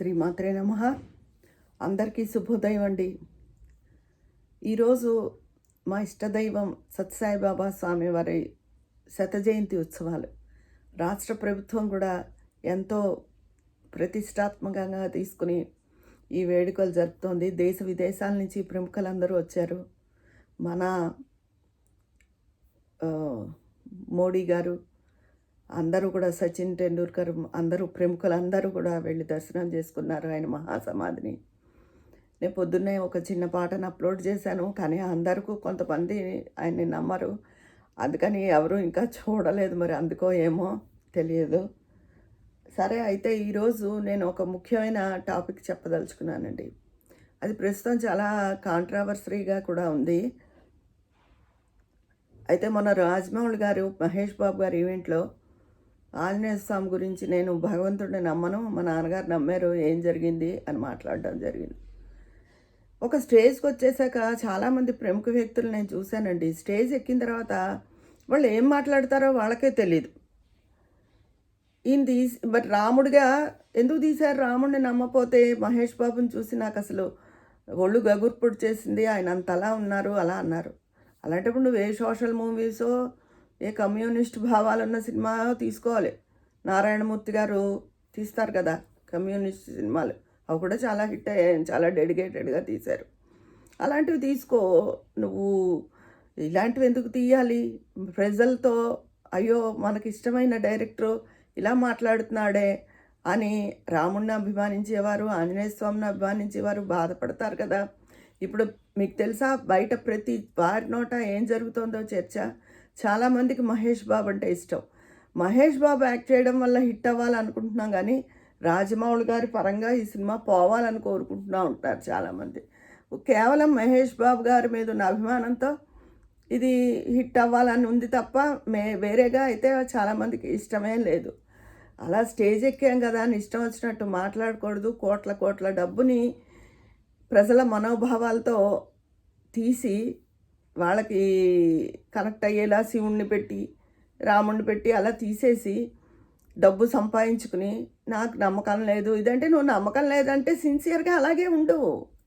శ్రీ మాత్రే నమ. అందరికీ శుభోదయం అండి. ఈరోజు మా ఇష్టదైవం సత్యసాయిబాబా స్వామి వారి శత జయంతి ఉత్సవాలు. రాష్ట్ర ప్రభుత్వం కూడా ఎంతో ప్రతిష్టాత్మకంగా తీసుకుని ఈ వేడుకలు జరుపుతోంది. దేశ విదేశాల నుంచి ప్రముఖులందరూ వచ్చారు. మన మోడీ గారు అందరూ కూడా సచిన్ టెండూల్కర్ అందరూ ప్రముఖులు అందరూ కూడా వెళ్ళి దర్శనం చేసుకున్నారు ఆయన మహాసమాధిని. నేను పొద్దున్నే ఒక చిన్న పాటను అప్లోడ్ చేశాను కానీ అందరికీ కొంతమంది ఆయన్ని నమ్మరు. అందుకని ఎవరు ఇంకా చూడలేదు మరి అందుకో ఏమో తెలియదు. సరే అయితే ఈరోజు నేను ఒక ముఖ్యమైన టాపిక్ చెప్పదలుచుకున్నానండి. అది ప్రస్తుతం చాలా కాంట్రావర్సరీగా కూడా ఉంది. అయితే మొన్న రాజమౌళి గారు మహేష్ బాబు గారి ఈవెంట్లో ఆంజనేయ స్వామి గురించి నేను భగవంతుడిని నమ్మను మా నాన్నగారు నమ్మారు ఏం జరిగింది అని మాట్లాడడం జరిగింది. ఒక స్టేజ్కి వచ్చేసాక చాలామంది ప్రముఖ వ్యక్తులు నేను చూశానండి. స్టేజ్ ఎక్కిన తర్వాత వాళ్ళు ఏం మాట్లాడతారో వాళ్ళకే తెలియదు ఈయన తీసి బట్ రాముడిగా ఎందుకు తీశారు రాముడిని నమ్మపోతే మహేష్ బాబుని చూసి నాకు అసలు ఒళ్ళు గగుర్పుడు చేసింది ఆయన అంతలా ఉన్నారు అలా అన్నారు. అలాంటప్పుడు నువ్వు ఏ సోషల్ మూవీసో ఏ కమ్యూనిస్ట్ భావాలు ఉన్న సినిమా తీసుకోవాలి. నారాయణమూర్తి గారు తీస్తారు కదా కమ్యూనిస్ట్ సినిమాలు. అవి కూడా చాలా హిట్ అయ్యాయి చాలా డెడికేటెడ్గా తీశారు. అలాంటివి తీసుకో నువ్వు ఇలాంటివి ఎందుకు తీయాలి? ప్రజలతో అయ్యో మనకి ఇష్టమైన డైరెక్టరు ఇలా మాట్లాడుతున్నాడే అని రాముడిని అభిమానించేవారు ఆంజనేయ స్వామిని అభిమానించేవారు బాధపడతారు కదా. ఇప్పుడు మీకు తెలుసా బయట ప్రతి వారి నోట ఏం జరుగుతుందో చర్చ? చాలామందికి మహేష్ బాబు అంటే ఇష్టం. మహేష్ బాబు యాక్ట్ చేయడం వల్ల హిట్ అవ్వాలనుకుంటున్నాం కానీ రాజమౌళి గారి పరంగా ఈ సినిమా పోవాలని కోరుకుంటున్నా ఉంటారు చాలామంది కేవలం మహేష్ బాబు గారి మీద ఉన్న అభిమానంతో ఇది హిట్ అవ్వాలని ఉంది తప్ప మే వేరేగా అయితే చాలామందికి ఇష్టమే లేదు. అలా స్టేజ్ ఎక్కాం కదా అని ఇష్టం వచ్చినట్టు మాట్లాడకూడదు. కోట్ల కోట్ల డబ్బుని ప్రజల మనోభావాలతో తీసి వాళ్ళకి కనెక్ట్ అయ్యేలా శివుణ్ణి పెట్టి రాముణ్ణి పెట్టి అలా తీసేసి డబ్బు సంపాదించుకుని నాకు నమ్మకం లేదు. ఇదంటే నువ్వు నమ్మకం లేదంటే సిన్సియర్గా అలాగే ఉండు.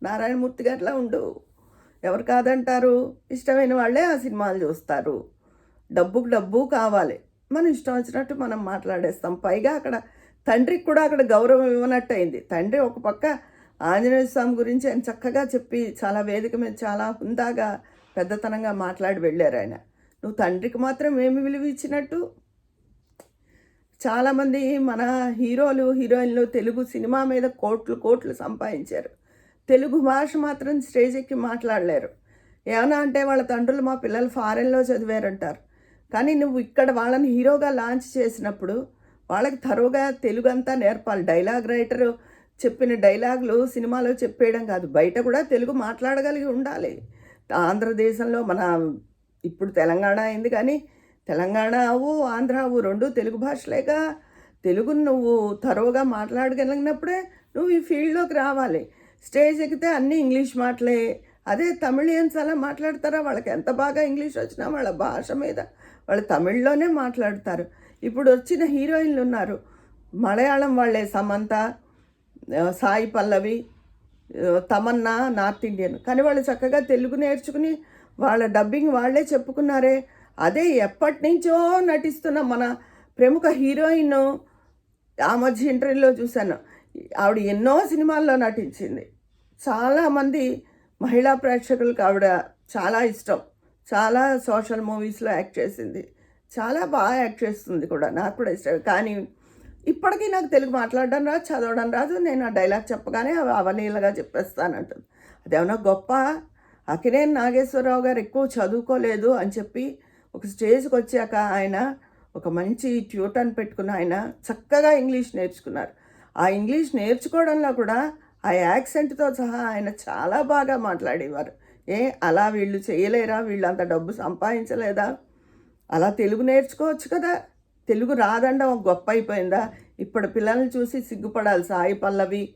నారాయణమూర్తి గారిలా ఉండు. ఎవరు కాదంటారు? ఇష్టమైన వాళ్ళే ఆ సినిమాలు చూస్తారు. డబ్బుకు డబ్బు కావాలి. మనం ఇష్టం వచ్చినట్టు మనం మాట్లాడేస్తాం. పైగా అక్కడ తండ్రికి కూడా అక్కడ గౌరవం ఇవ్వనట్టు అయింది తండ్రి ఒక పక్క ఆంజనేయ స్వామి గురించి ఆయన చక్కగా చెప్పి చాలా వేదిక మీద చాలా హుందాగా పెద్దతనంగా మాట్లాడి వెళ్ళారు ఆయన. నువ్వు తండ్రికి మాత్రం ఏమి విలువ ఇచ్చినట్టు? చాలామంది మన హీరోలు హీరోయిన్లు తెలుగు సినిమా మీద కోట్లు కోట్లు సంపాదించారు. తెలుగు భాష మాత్రం స్టేజ్ ఎక్కి మాట్లాడలేరు. ఏమన్నా అంటే వాళ్ళ తండ్రులు మా పిల్లలు ఫారెన్లో చదివారంటారు. కానీ నువ్వు ఇక్కడ వాళ్ళని హీరోగా లాంచ్ చేసినప్పుడు వాళ్ళకి తరువుగా తెలుగు అంతా నేర్పాలి. డైలాగ్ రైటరు చెప్పిన డైలాగులు సినిమాలో చెప్పేయడం కాదు. బయట కూడా తెలుగు మాట్లాడగలిగి ఉండాలి. ఆంధ్రదేశంలో మన ఇప్పుడు తెలంగాణ అయింది కానీ తెలంగాణ అవు ఆంధ్ర అవు రెండు తెలుగు భాషలేక తెలుగును నువ్వు తరువుగా మాట్లాడగలిగినప్పుడే నువ్వు ఈ ఫీల్డ్లోకి రావాలి. స్టేజ్ ఎక్కితే అన్నీ ఇంగ్లీష్ మాటలే. అదే తమిళియన్స్ అలా మాట్లాడతారా? వాళ్ళకి ఎంత బాగా ఇంగ్లీష్ వచ్చినా వాళ్ళ భాష మీద వాళ్ళు తమిళ్ళోనే మాట్లాడతారు. ఇప్పుడు వచ్చిన హీరోయిన్లు ఉన్నారు. మలయాళం వాళ్ళే సమంత సాయి పల్లవి తమన్నా నార్త్ ఇండియన్. కానీ వాళ్ళు చక్కగా తెలుగు నేర్చుకుని వాళ్ళ డబ్బింగ్ వాళ్ళే చెప్పుకున్నారే. అదే ఎప్పటి నుంచో నటిస్తున్న మన ప్రముఖ హీరోయిన్ ఆ మధ్య ఇంటర్వ్యూలో చూశాను. ఆవిడ ఎన్నో సినిమాల్లో నటించింది. చాలామంది మహిళా ప్రేక్షకులకు ఆవిడ చాలా ఇష్టం. చాలా సోషల్ మూవీస్లో యాక్ట్ చేసింది. చాలా బాగా యాక్ట్ చేస్తుంది కూడా. నాకు కూడా ఇష్టం కానీ ఇప్పటికీ నాకు తెలుగు మాట్లాడడం రాదు చదవడం రాదు నేను ఆ డైలాగ్ చెప్పగానే అవి అవలీలగా చెప్పేస్తానంటుంది అదేమన్నా గొప్ప? అకినేని నాగేశ్వరరావు గారు ఎక్కువ చదువుకోలేదు అని చెప్పి ఒక స్టేజ్కి వచ్చాక ఆయన ఒక మంచి ట్యూటర్ని పెట్టుకున్న ఆయన చక్కగా ఇంగ్లీష్ నేర్చుకున్నారు. ఆ ఇంగ్లీష్ నేర్చుకోవడంలో కూడా ఆ యాక్సెంట్తో సహా ఆయన చాలా బాగా మాట్లాడేవారు. ఏ అలా వీళ్ళు చేయలేరా? వీళ్ళు అంత డబ్బు సంపాదించలేదా? అలా తెలుగు నేర్చుకోవచ్చు కదా? తెలుగు రాదండం గొప్ప అయిపోయిందా? ఇప్పుడు పిల్లల్ని చూసి సిగ్గుపడాలి సాయి పల్లవి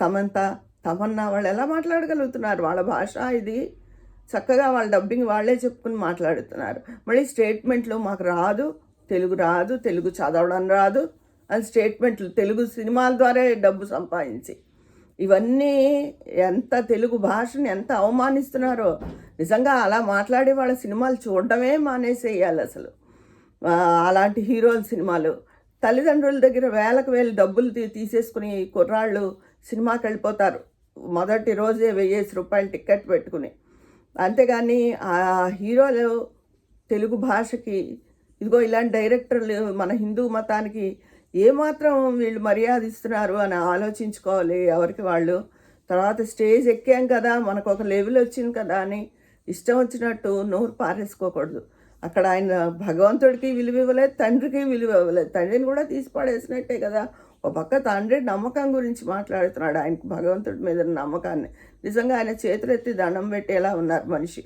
సమంత తమన్నా వాళ్ళు ఎలా మాట్లాడగలుగుతున్నారు? వాళ్ళ భాష ఇది. చక్కగా వాళ్ళ డబ్బింగ్ వాళ్ళే చెప్పుకుని మాట్లాడుతున్నారు. మళ్ళీ స్టేట్మెంట్లు మాకు రాదు. తెలుగు రాదు. తెలుగు చదవడం రాదు. అని స్టేట్మెంట్లు తెలుగు సినిమాల ద్వారా డబ్బు సంపాదించి. ఇవన్నీ ఎంత తెలుగు భాషని ఎంత అవమానిస్తున్నారో. నిజంగా అలా మాట్లాడే వాళ్ళ సినిమాలు చూడడమే మానేసేయాలి అసలు. అలాంటి హీరోల సినిమాలు. తల్లిదండ్రుల దగ్గర వేలకు వేలు డబ్బులు తీ తీసేసుకుని కుర్రాళ్ళు సినిమాకి వెళ్ళిపోతారు. మొదటి రోజే వెయ్యేసి రూపాయలు టికెట్ పెట్టుకుని. అంతేగాని ఆ హీరోలు తెలుగు భాషకి ఇదిగో ఇలాంటి డైరెక్టర్లు మన హిందూ మతానికి ఏమాత్రం వీళ్ళు మర్యాద ఇస్తున్నారు అని ఆలోచించుకోవాలి ఎవరికి వాళ్ళు. తర్వాత స్టేజ్ ఎక్కాం కదా మనకు ఒక లెవెల్ వచ్చింది కదా అని ఇష్టం వచ్చినట్టు నోరు పారేసుకోకూడదు. అక్కడ ఆయన భగవంతుడికి విలువ ఇవ్వలేదు తండ్రికి విలువ ఇవ్వలేదు. తండ్రిని కూడా తీసి పడేసినట్టే కదా. ఒక పక్క తండ్రి నమ్మకం గురించి మాట్లాడుతున్నాడు. ఆయనకు భగవంతుడి మీద నమ్మకాన్ని. నిజంగా ఆయన చేతులెత్తి దండం పెట్టేలా ఉన్నారు మనిషి.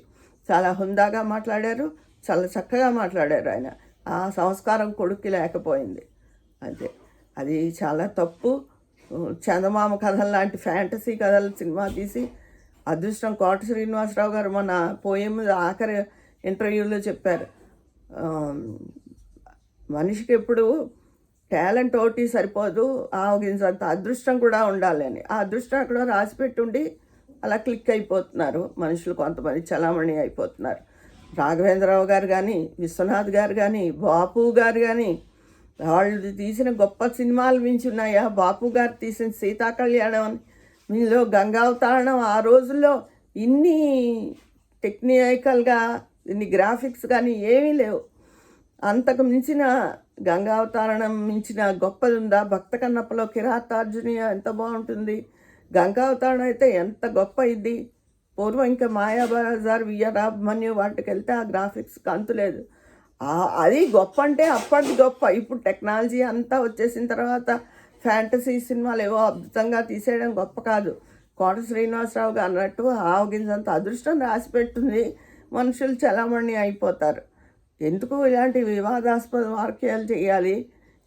చాలా హుందాగా మాట్లాడారు. చాలా చక్కగా మాట్లాడారు ఆయన. ఆ సంస్కారం కొడుక్కి లేకపోయింది. అంతే. అది చాలా తప్పు. చందమామ కథలు లాంటి ఫ్యాంటసీ కథలు సినిమా తీసి అదృష్టం కోట శ్రీనివాసరావు గారు మన పోయం ఆఖరి ఇంటర్వ్యూలో చెప్పారు. మనిషికి ఎప్పుడు టాలెంట్ ఒకటి సరిపోదు ఆగించంత అదృష్టం కూడా ఉండాలని. ఆ అదృష్టం అక్కడ రాసిపెట్టుండి అలా క్లిక్ అయిపోతున్నారు మనుషులు కొంతమంది చలామణి అయిపోతున్నారు. రాఘవేంద్రరావు గారు కానీ విశ్వనాథ్ గారు కానీ బాపు గారు కానీ వాళ్ళు తీసిన గొప్ప సినిమాలు మించి ఉన్నాయా? బాపు గారు తీసిన సీతా కళ్యాణం అని మీలో గంగావతారణం ఆ రోజుల్లో ఇన్ని టెక్నికల్గా దీన్ని గ్రాఫిక్స్ కానీ ఏమీ లేవు. అంతకు మించిన గంగావతారణం మించిన గొప్పది ఉందా భక్త కన్నప్పలో కిరాతార్జుని ఎంత బాగుంటుంది? గంగావతారణం అయితే ఎంత గొప్ప ఇది? పూర్వం ఇంకా మాయాబజార్ వియరాభమన్యు వాటికి వెళ్తే ఆ గ్రాఫిక్స్ అంతులేదు లేదు. అది గొప్ప అంటే అప్పటి గొప్ప. ఇప్పుడు టెక్నాలజీ అంతా వచ్చేసిన తర్వాత ఫ్యాంటసీ సినిమాలు ఏవో అద్భుతంగా తీసేయడం గొప్ప కాదు. కోట శ్రీనివాసరావు గారు అన్నట్టు ఆవగింజంత అదృష్టం రాసి పెట్టుంది మనుషులు చలామణి అయిపోతారు. ఎందుకు ఇలాంటి వివాదాస్పద వాక్యాలు చేయాలి?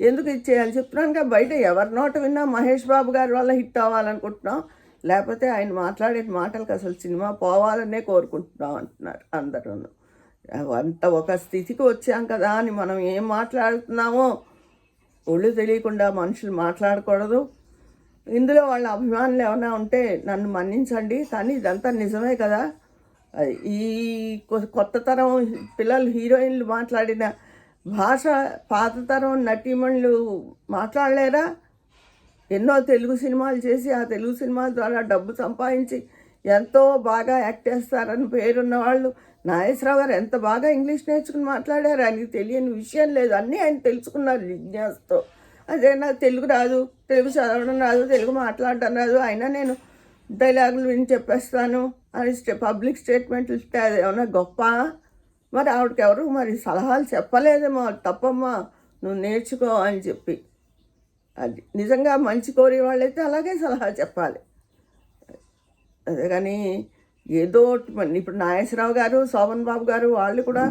ఎందుకు ఇది చేయాలి? చెప్తున్నాను బయట ఎవరి నోట విన్నా మహేష్ బాబు గారి వల్ల హిట్ అవ్వాలనుకుంటున్నాం. లేకపోతే ఆయన మాట్లాడే మాటలకు అసలు సినిమా పోవాలనే కోరుకుంటున్నాం అంటున్నారు అందరూ. అంత ఒక స్థితికి వచ్చాం కదా అని మనం ఏం మాట్లాడుతున్నామో ఒళ్ళు తెలియకుండా మనుషులు మాట్లాడకూడదు. ఇందులో వాళ్ళ అభిమానులు ఏమైనా ఉంటే నన్ను మన్నించండి. కానీ ఇదంతా నిజమే కదా. ఈ కొత్త తరం పిల్లలు హీరోయిన్లు మాట్లాడిన భాష పాత తరం నటీమణులు మాట్లాడలేరా? ఎన్నో తెలుగు సినిమాలు చేసి ఆ తెలుగు సినిమాల ద్వారా డబ్బు సంపాదించి ఎంతో బాగా యాక్ట్ చేస్తారని పేరున్న వాళ్ళు నాగేశ్వరరావు గారు ఎంత బాగా ఇంగ్లీష్ నేర్చుకుని మాట్లాడారు? ఆయనకి తెలియని విషయం లేదు. అన్నీ ఆయన తెలుసుకున్నారు జిజ్ఞాసతో. అదే నాకు తెలుగు రాదు తెలుగు చదవడం రాదు తెలుగు మాట్లాడడం రాదు. అయినా నేను డైలాగులు విని చెప్పేస్తాను. అని పబ్లిక్ స్టేట్మెంట్లు ఇస్తే అది ఏమైనా గొప్ప? మరి ఆవిడకి ఎవరు మరి సలహాలు చెప్పలేదేమో తప్పమ్మా నువ్వు నేర్చుకో అని చెప్పి. అది నిజంగా మంచి కోరే వాళ్ళైతే అలాగే సలహా చెప్పాలి. అదే కానీ ఏదో ఇప్పుడు నాగేశ్వరరావు గారు శోభన్ బాబు గారు వాళ్ళు కూడా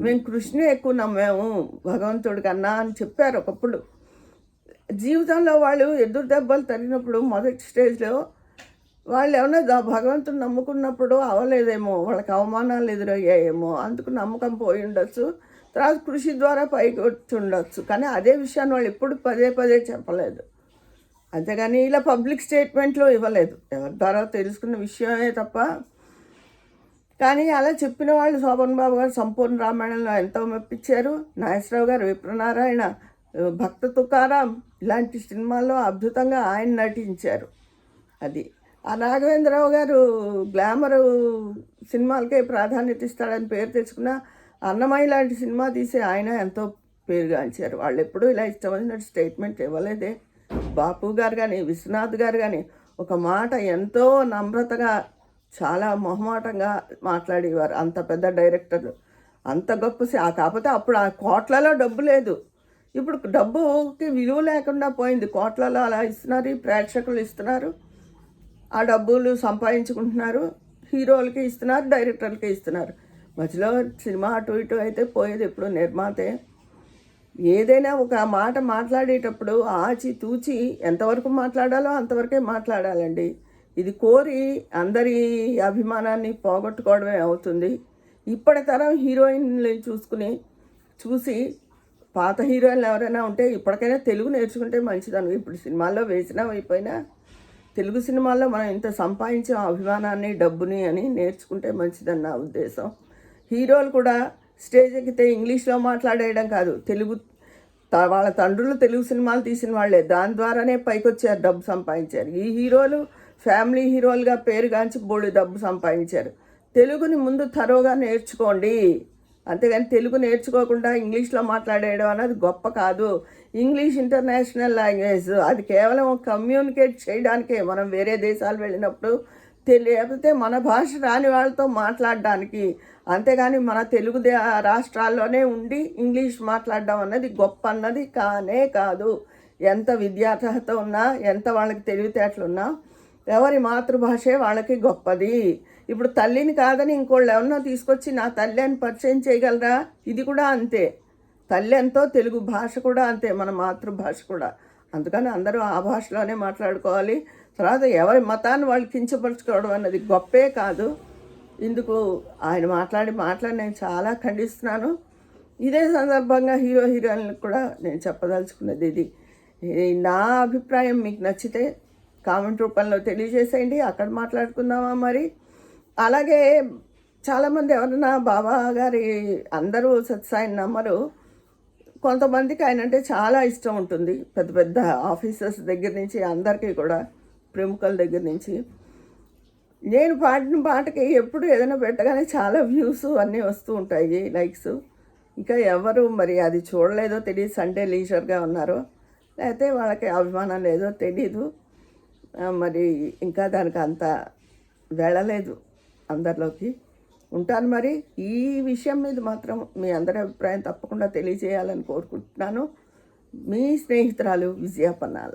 మేము కృష్ణే ఎక్కువ నమ్మాము భగవంతుడి కన్నా అని చెప్పారు ఒకప్పుడు. జీవితంలో వాళ్ళు ఎదురు దెబ్బలు తగినప్పుడు మొదటి స్టేజ్లో వాళ్ళు ఏమన్నా భగవంతుని నమ్ముకున్నప్పుడు అవ్వలేదేమో వాళ్ళకి అవమానాలు ఎదురయ్యాయేమో అందుకు నమ్మకం పోయి ఉండొచ్చు తర్వాత కృషి ద్వారా పైకి వచ్చిండొచ్చు కానీ అదే విషయాన్ని వాళ్ళు ఎప్పుడు పదే పదే చెప్పలేదు. అంతేగాని ఇలా పబ్లిక్ స్టేట్మెంట్లో ఇవ్వలేదు. ఎవరి ద్వారా తెలుసుకున్న విషయమే తప్ప. కానీ అలా చెప్పిన వాళ్ళు శోభన్ బాబు గారు సంపూర్ణ రామాయణంలో ఎంతో మెప్పించారు. నాగేశ్వరరావు గారు విప్రనారాయణ భక్త తుకారాం ఇలాంటి సినిమాల్లో అద్భుతంగా ఆయన నటించారు. అది ఆ రాఘవేంద్రరావు గారు గ్లామరు సినిమాలకే ప్రాధాన్యత ఇస్తాడని పేరు తెచ్చుకున్న అన్నమయ్య లాంటి సినిమా తీసి ఆయన ఎంతో పేరుగాంచారు వాళ్ళు ఎప్పుడూ ఇలా ఇష్టమైనట్టు స్టేట్మెంట్ ఇవ్వలేదే. బాపు గారు కానీ విశ్వనాథ్ గారు కానీ ఒక మాట ఎంతో నమ్రతగా చాలా మొహమాటంగా మాట్లాడేవారు. అంత పెద్ద డైరెక్టర్లు అంత గొప్ప ఆ కాకపోతే అప్పుడు ఆ కోట్లలో డబ్బు లేదు. ఇప్పుడు డబ్బుకి విలువ లేకుండా పోయింది. కోట్లలో అలా ఇస్తున్నారు ప్రేక్షకులు ఇస్తున్నారు. ఆ డబ్బులు సంపాదించుకుంటున్నారు. హీరోలకి ఇస్తున్నారు డైరెక్టర్లకి ఇస్తున్నారు. మధ్యలో సినిమా అటు ఇటు అయితే పోయేది ఎప్పుడు నిర్మాతే. ఏదైనా ఒక మాట మాట్లాడేటప్పుడు ఆచి తూచి ఎంతవరకు మాట్లాడాలో అంతవరకే మాట్లాడాలండి. ఇది కోరి అందరి అభిమానాన్ని పోగొట్టుకోవడమే అవుతుంది. ఇప్పటి తరం హీరోయిన్లు చూసుకుని చూసి పాత హీరోయిన్లు ఎవరైనా ఉంటే ఇప్పటికైనా తెలుగు నేర్చుకుంటే మంచిదను. ఇప్పుడు సినిమాల్లో వేసినా అయిపోయినా తెలుగు సినిమాల్లో మనం ఇంత సంపాదించే అభిమానాన్ని డబ్బుని అని నేర్చుకుంటే మంచిదని నా ఉద్దేశం. హీరోలు కూడా స్టేజ్ ఎక్కితే ఇంగ్లీష్లో మాట్లాడేయడం కాదు. తెలుగు వాళ్ళ తండ్రులు తెలుగు సినిమాలు తీసిన వాళ్ళే. దాని ద్వారానే పైకొచ్చారు డబ్బు సంపాదించారు. ఈ హీరోలు ఫ్యామిలీ హీరోలుగా పేరుగాంచి బోళ్ళు డబ్బు సంపాదించారు. తెలుగుని ముందు తరోగా నేర్చుకోండి. అంతేగాని తెలుగు నేర్చుకోకుండా ఇంగ్లీష్లో మాట్లాడేయడం అనేది గొప్ప కాదు. ఇంగ్లీష్ ఇంటర్నేషనల్ లాంగ్వేజ్ అది కేవలం కమ్యూనికేట్ చేయడానికే. మనం వేరే దేశాలు వెళ్ళినప్పుడు తెలియకపోతే మన భాష రాని వాళ్ళతో మాట్లాడడానికి. అంతేగాని మన తెలుగు దే- రాష్ట్రాల్లోనే ఉండి ఇంగ్లీష్ మాట్లాడడం అన్నది గొప్ప అన్నది కానే కాదు. ఎంత విద్యార్హత ఉన్నా ఎంత వాళ్ళకి తెలివితేటలు ఉన్నా ఎవరి మాతృభాషే వాళ్ళకి గొప్పది. ఇప్పుడు తల్లిని కాదని ఇంకోళ్ళు ఎవరినో తీసుకొచ్చి నా తల్లి అని పరిచయం చేయగలరా? ఇది కూడా అంతే. తల్లి ఎంతో తెలుగు భాష కూడా అంతే మన మాతృభాష కూడా. అందుకని అందరూ ఆ భాషలోనే మాట్లాడుకోవాలి. తర్వాత ఎవరి మతాన్ని వాళ్ళు కించపరచుకోవడం అన్నది గొప్పే కాదు. ఇందుకు ఆయన మాట్లాడి మాట్లాడి నేను చాలా ఖండిస్తున్నాను. ఇదే సందర్భంగా హీరో హీరోయిన్లకు కూడా నేను చెప్పదలుచుకున్నది ఇది. నా అభిప్రాయం మీకు నచ్చితే కామెంట్ రూపంలో తెలియజేసేయండి. అక్కడ మాట్లాడుకుందామా మరి? అలాగే చాలామంది ఎవరన్నా బాబా గారి అందరూ సత్సాయిని నమ్మరు. కొంతమందికి ఆయన అంటే చాలా ఇష్టం ఉంటుంది. పెద్ద పెద్ద ఆఫీసర్స్ దగ్గర నుంచి అందరికీ కూడా ప్రముఖుల దగ్గర నుంచి. నేను పాడిన పాటకి ఎప్పుడు ఏదైనా పెట్టగానే చాలా వ్యూస్ అన్నీ వస్తూ ఉంటాయి లైక్స్. ఇంకా ఎవరు మరి అది చూడలేదో తెలియదు సండే లీజర్గా ఉన్నారో. లేకపోతే వాళ్ళకి అభిమానం లేదో తెలీదు. మరి ఇంకా దానికి అంత వెళ్ళలేదు. అందరిలోకి ఉంటాను. మరి ఈ విషయం మీద మాత్రం మీ అందరి అభిప్రాయం తప్పకుండా తెలియజేయాలని కోరుకుంటున్నాను. మీ స్నేహితురాలు విజయ పన్నాల.